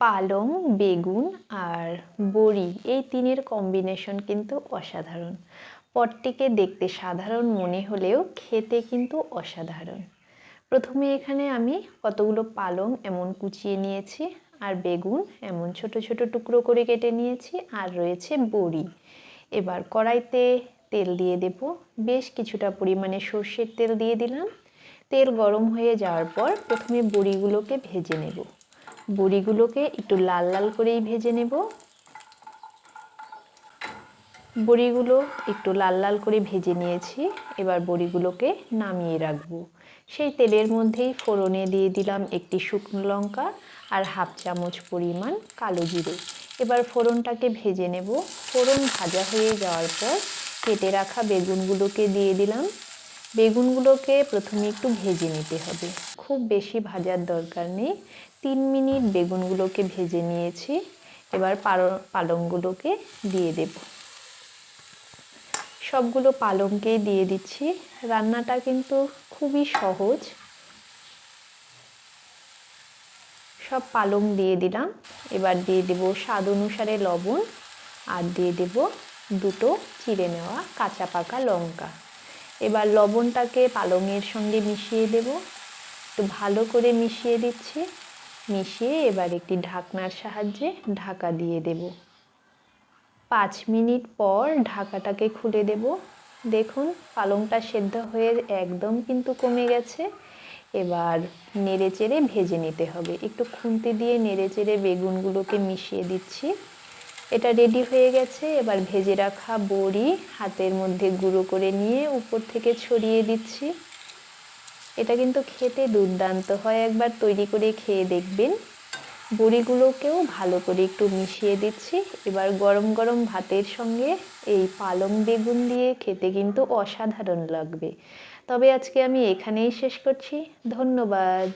পালং, বেগুন আর বড়ি, এই তিনের কম্বিনেশন কিন্তু অসাধারণ। পটটিকে দেখতে সাধারণ মনে হলেও খেতে কিন্তু অসাধারণ। প্রথমে এখানে আমি কতগুলো পালং এমন কুচিয়ে নিয়েছি আর বেগুন এমন ছোট ছোট টুকরো করে কেটে নিয়েছি আর রয়েছে বড়ি। এবার কড়াইতে তেল দিয়ে দেব। বেশ কিছুটা পরিমাণে সর্ষের তেল দিয়ে দিলাম। তেল গরম হয়ে যাওয়ার পর প্রথমে বড়িগুলোকে ভেজে নেব। বড়িগুলোকে একটু লাল লাল করেই ভেজে নেব। বড়িগুলো একটু লাল লাল করে ভেজে নিয়েছি। এবার বড়িগুলোকে নামিয়ে রাখব। সেই তেলের মধ্যেই ফোড়নে দিয়ে দিলাম একটি শুকনো লঙ্কা আর হাফ চামচ পরিমাণ কালো জিরে। এবার ফোড়নটাকে ভেজে নেব। ফোড়ন ভাজা হয়ে যাওয়ার পর কেটে রাখা বেগুনগুলোকে দিয়ে দিলাম। বেগুনগুলোকে প্রথমে একটু ভেজে নিতে হবে। খুব বেশি ভাজার দরকার নেই। তিন মিনিট বেগুনগুলোকে ভেজে নিয়েছি। এবার পালংগুলোকে দিয়ে দেব। সবগুলো পালংকেই দিয়ে দিচ্ছি। রান্নাটা কিন্তু খুবই সহজ। সব পালং দিয়ে দিলাম। এবার দিয়ে দেব স্বাদ অনুসারে লবণ আর দিয়ে দেব দুটো চিড়ে নেওয়া কাঁচা পাকা লঙ্কা। এবার লবণটাকে পালংয়ের সঙ্গে মিশিয়ে দেব। একটু ভালো করে মিশিয়ে দিচ্ছি। মিশিয়ে এবার একটি ঢাকনার সাহায্যে ঢাকা দিয়ে দেব। পাঁচ মিনিট পর ঢাকাটাকে খুলে দেব। দেখুন, পালংটা সেদ্ধ হয়ে একদম কিন্তু কমে গেছে। এবার নেড়ে চেড়ে ভেজে নিতে হবে। একটু খুন্তি দিয়ে নেড়ে চেড়ে বেগুনগুলোকে মিশিয়ে দিচ্ছি। এটা রেডি হয়ে গেছে। এবার ভেজে রাখা বড়ি হাতের মধ্যে গুঁড়ো করে নিয়ে উপর থেকে ছড়িয়ে দিচ্ছি। এটা কিন্তু খেতে দুর্দান্ত হয়। একবার তৈরি করে খেয়ে দেখবেন। বড়িগুলোকেও ভালো করে একটু মিশিয়ে দিচ্ছি। এবার গরম গরম ভাতের সঙ্গে এই পালং বেগুন দিয়ে খেতে কিন্তু অসাধারণ লাগবে। তবে আজকে আমি এখানেই শেষ করছি। ধন্যবাদ।